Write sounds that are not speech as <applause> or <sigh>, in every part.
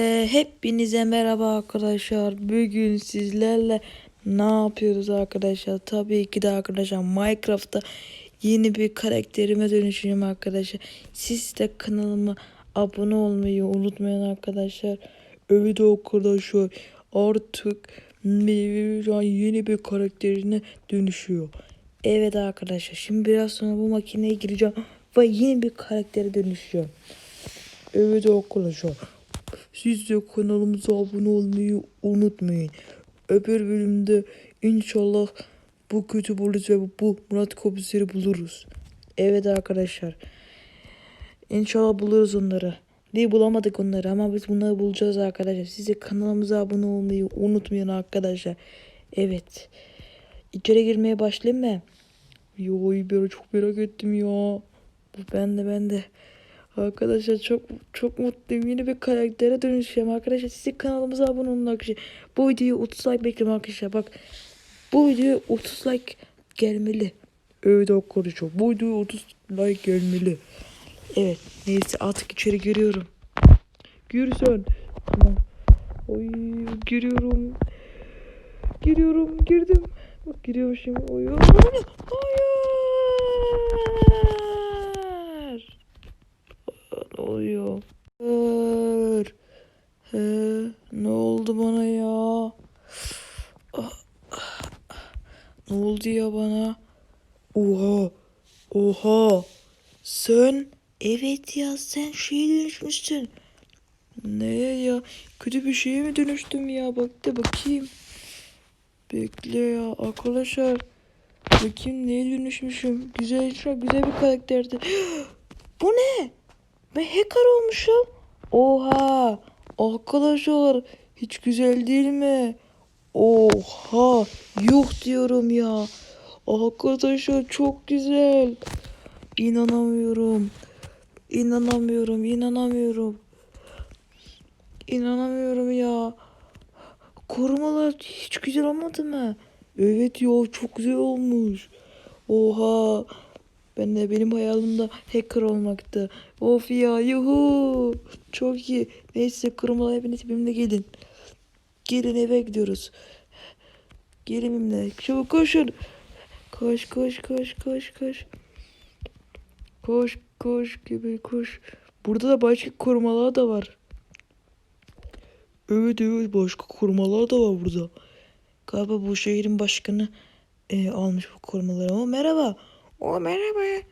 Ee, hepinize merhaba arkadaşlar. Bugün sizlerle ne yapıyoruz arkadaşlar? Tabii ki de arkadaşlar Minecraft'ta yeni bir karakterime dönüşüyorum arkadaşlar. Siz de kanalıma abone olmayı unutmayın arkadaşlar. Evet arkadaşlar artık Meyvecan yeni bir karakterine dönüşüyor. Evet arkadaşlar şimdi biraz sonra bu makineye gireceğim ve yeni bir karaktere dönüşeceğim. Evet arkadaşlar. Siz de kanalımıza abone olmayı unutmayın. Öbür bölümde inşallah bu kötü polis ve bu Murat komiseri buluruz. Evet arkadaşlar. İnşallah buluruz onları. Değil bulamadık onları ama biz bunları bulacağız arkadaşlar. Siz de kanalımıza abone olmayı unutmayın arkadaşlar. Evet. İçeri girmeye başlayayım mı? Yo ben çok merak ettim ya. Ben de ben de. Arkadaşlar çok çok mutluyum. Yeni bir karaktere dönüşeceğim arkadaşlar. Siz de kanalımıza abone olun arkadaşlar. Bu videoyu 30 like bekliyorum arkadaşlar. Bak bu videoya 30 like gelmeli. Evet arkadaşlar bu videoya 30 like gelmeli. Evet neyse artık içeri giriyorum. Gir sen. Tamam. Oy giriyorum. Giriyorum girdim. Bak giriyorum şimdi. Oy. Hayır. Ne oluyor? Hayır. He, ne oldu bana ya? Ne oldu ya bana? Oha. Oha. Sen? Evet ya sen şeye dönüşmüşsün. Neye ya? Kötü bir şeye mi dönüştüm ya? Bak da bakayım. Bekle ya arkadaşlar. Bakayım neye dönüşmüşüm. Güzel güzel bir karakterdi. <gasps> Bu ne? Ben hacker olmuşum. Oha. Arkadaşlar hiç güzel değil mi? Oha. Yok diyorum ya. Arkadaşlar çok güzel. İnanamıyorum. İnanamıyorum. inanamıyorum. İnanamıyorum ya. Korumalar hiç güzel olmadı mı? Evet ya çok güzel olmuş. Oha. Ben de benim hayalimde hacker olmaktı. Of ya yuhu. Çok iyi. Neyse korumalar hepiniz benimle gelin. Gelin eve gidiyoruz. Gelin benimle. Çabuk koşun. Koş koş koş koş koş. Koş koş gibi koş. Burada da başka korumalar da var. Evet evet başka korumalar da var burada. Galiba bu şehrin başkanı e, almış bu korumaları ama merhaba. O merhaba.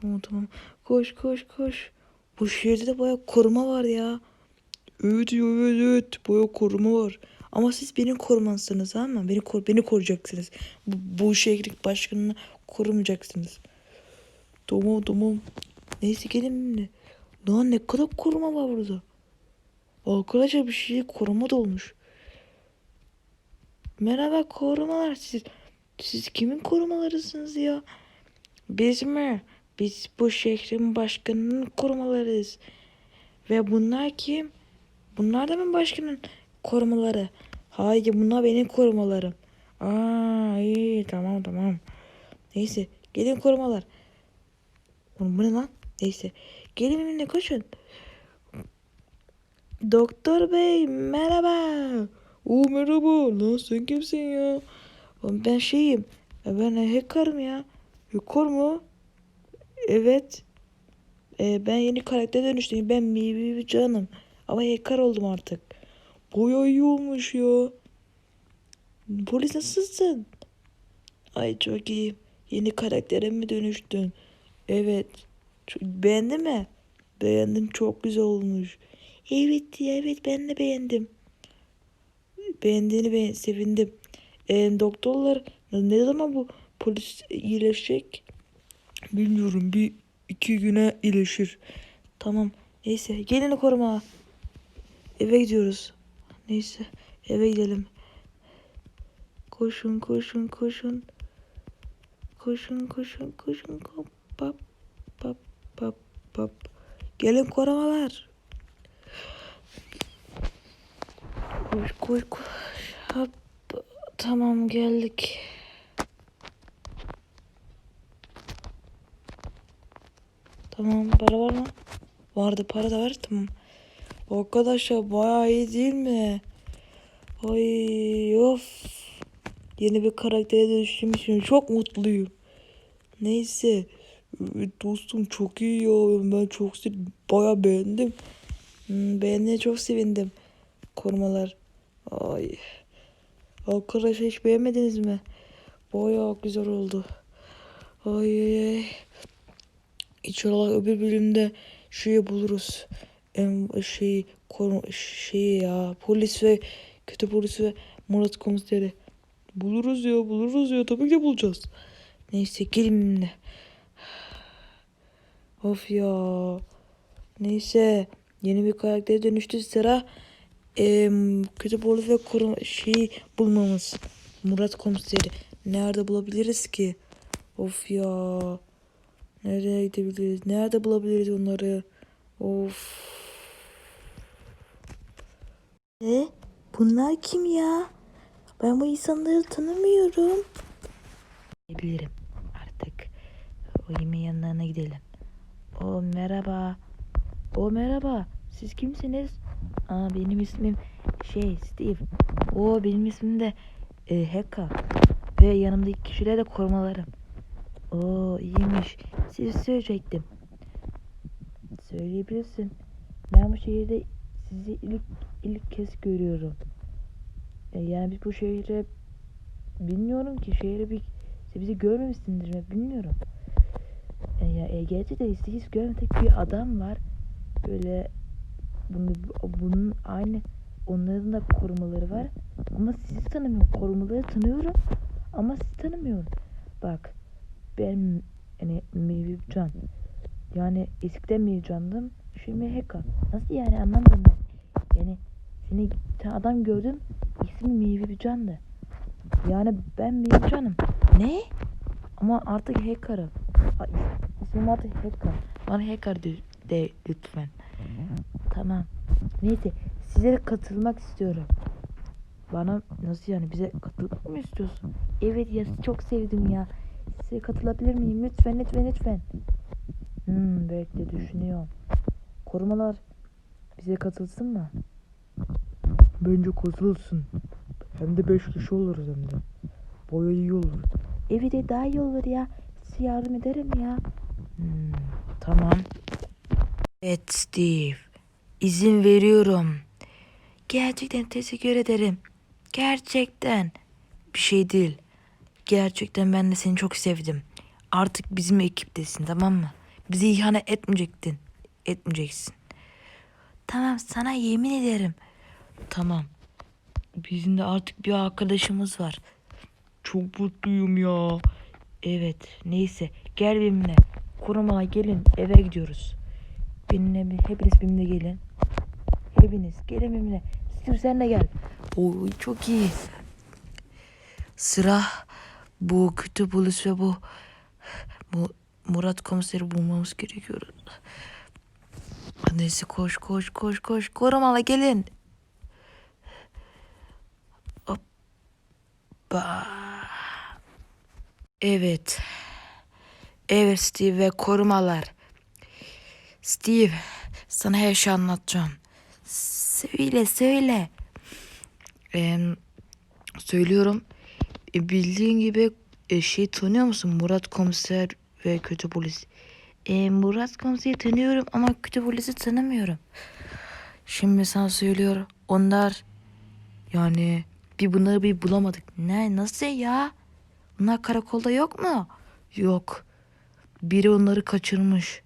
Tamam tamam. Koş koş koş. Bu şehirde de bayağı koruma var ya. Evet evet evet bayağı koruma var. Ama siz benim korumansınız ama beni kor beni koruyacaksınız. Bu, bu şehrin başkanını korumayacaksınız. Tamam tamam. Neyse gelin benimle. Lan ne kadar koruma var burada. Arkadaşlar bir şey koruma da olmuş. Merhaba korumalar siz. Siz kimin korumalarısınız ya? Biz mi? Biz bu şehrin başkanının korumalarıyız. Ve bunlar kim? Bunlar da mı başkanın korumaları? Hayır bunlar benim korumalarım. Aa iyi tamam tamam. Neyse gelin korumalar. Oğlum bu ne lan? Neyse. Gelin benimle koşun. Doktor bey merhaba. Oo merhaba. Lan sen kimsin ya? Ben şeyim. Ben hacker'ım ya. Hacker mu? Evet. Ee, ben yeni karakter dönüştüm. Ben Mibi bir canım. Ama hacker oldum artık. Baya iyi ya. Polis nasılsın? Ay çok iyi. Yeni karaktere mi dönüştün? Evet. Çok, beğendin mi? Beğendim çok güzel olmuş. Evet ya evet ben de beğendim. Beğendiğini ben sevindim. E, doktorlar ne zaman bu polis iyileşecek? Bilmiyorum bir iki güne iyileşir. Tamam neyse gelin koruma. Eve gidiyoruz. Neyse eve gidelim. Koşun koşun koşun. Koşun koşun koşun. Hop, Pap pap pap pap. Gelin korumalar. Koş koş koş. Hop. Tamam geldik. Tamam para var mı? Vardı para da var tamam. Arkadaşlar bayağı iyi değil mi? Ay of. Yeni bir karaktere dönüştüğüm için çok mutluyum. Neyse. Evet dostum çok iyi ya. Ben çok bayağı beğendim. Hmm, beğendiğine çok sevindim. Korumalar. Ay. Arkadaşlar hiç beğenmediniz mi? Bayağı güzel oldu. Ay ay ay. İnşallah öbür bölümde şeyi buluruz. Şey konu şeyi ya polis ve kötü polis ve Murat komiseri. Buluruz ya buluruz ya tabii ki bulacağız. Neyse gelin benimle. Of ya. Neyse yeni bir karaktere dönüştü sıra em, kötü polis ve koruma şeyi bulmamız. Murat komiseri. Nerede bulabiliriz ki? Of ya. Nereye gidebiliriz? Nerede bulabiliriz onları? Of. Ne? Bunlar kim ya? Ben bu insanları tanımıyorum. Bilirim artık. O yemeğin yanlarına gidelim. O merhaba. O merhaba. Siz kimsiniz? Aa benim ismim şey Steve. O benim ismim de e, Heka. Ve yanımdaki kişiler de korumalarım. Oo iyiymiş. Sizi söyleyecektim. Söyleyebilirsin. Ben bu şehirde sizi ilk ilk kez görüyorum. E, yani biz bu şehre bilmiyorum ki şehre bir bizi görmemişsindir mi bilmiyorum. E, ya e, gerçekten sizi hiç görmedik bir adam var. Böyle bunu, bunun aynı onların da korumaları var. Ama sizi tanımıyorum. Korumaları tanıyorum ama sizi tanımıyorum. Bak ben yani Mevcan. Yani eskiden Mevcan'dım. Şimdi Heka. Nasıl yani anlamadım ben. Yani seni sen adam gördüm. İsmi Mevcan'dı. Yani ben Mevcan'ım. Ne? Ama artık Hacker'ım. Ay, İsmim artık Hacker. Bana Hacker de, de lütfen. Tamam. Neyse size katılmak istiyorum. Bana nasıl yani bize katılmak mı istiyorsun? Evet ya çok sevdim ya. Size katılabilir miyim? Lütfen lütfen lütfen. Hmm bekle düşünüyorum. Korumalar bize katılsın mı? Bence katılsın. Hem de 5 kişi oluruz hem de. Boya iyi olur. Evet de daha iyi olur ya. Size yardım ederim ya. Hmm, tamam. Evet Steve. İzin veriyorum. Gerçekten teşekkür ederim. Gerçekten. Bir şey değil. Gerçekten ben de seni çok sevdim. Artık bizim ekiptesin tamam mı? Bizi ihanet etmeyecektin. Etmeyeceksin. Tamam sana yemin ederim. Tamam. Bizim de artık bir arkadaşımız var. Çok mutluyum ya. Evet neyse gel benimle. Korumala gelin eve gidiyoruz. Benimle hepiniz benimle gelin. Hepiniz gelin benimle. Steve sen de gel. Oy çok iyi. Sıra bu kötü polis ve bu bu Murat komiseri bulmamız gerekiyor. Neyse koş koş koş koş. Korumalı gelin. Hoppa. Evet. Evet Steve ve korumalar. Steve sana her şeyi anlatacağım. Söyle söyle. Em, söylüyorum. E, bildiğin gibi e, şey tanıyor musun? Murat komiser ve kötü polis. E, Murat komiseri tanıyorum ama kötü polisi tanımıyorum. Şimdi sana söylüyorum. Onlar yani bir bunları bir bulamadık. Ne nasıl ya? Bunlar karakolda yok mu? Yok. Biri onları kaçırmış.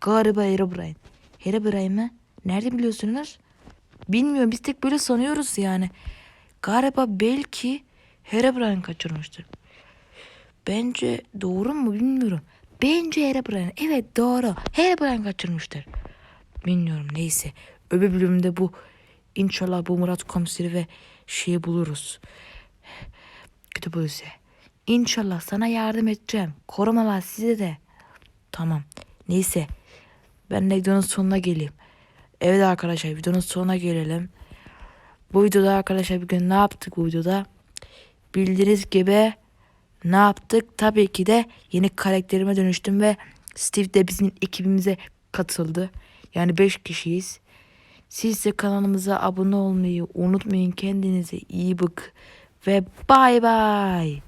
Galiba Herobrine. Herobrine mi? Nerede biliyorsunuz? Bilmiyorum biz tek böyle sanıyoruz yani. Galiba belki Herobrine kaçırmıştır. Bence doğru mu bilmiyorum. Bence Herobrine. Evet doğru. Herobrine kaçırmıştır. Bilmiyorum neyse. Öbür bölümde bu inşallah bu Murat komiseri ve şeyi buluruz. Kötü polisi. İnşallah sana yardım edeceğim. Korumalar size de. Tamam. Neyse. Ben de videonun sonuna geleyim. Evet arkadaşlar videonun sonuna gelelim. Bu videoda arkadaşlar bugün ne yaptık bu videoda? Bildiğiniz gibi ne yaptık? Tabii ki de yeni karakterime dönüştüm ve Steve de bizim ekibimize katıldı. Yani 5 kişiyiz. Siz de kanalımıza abone olmayı unutmayın. Kendinize iyi bak ve bay bay.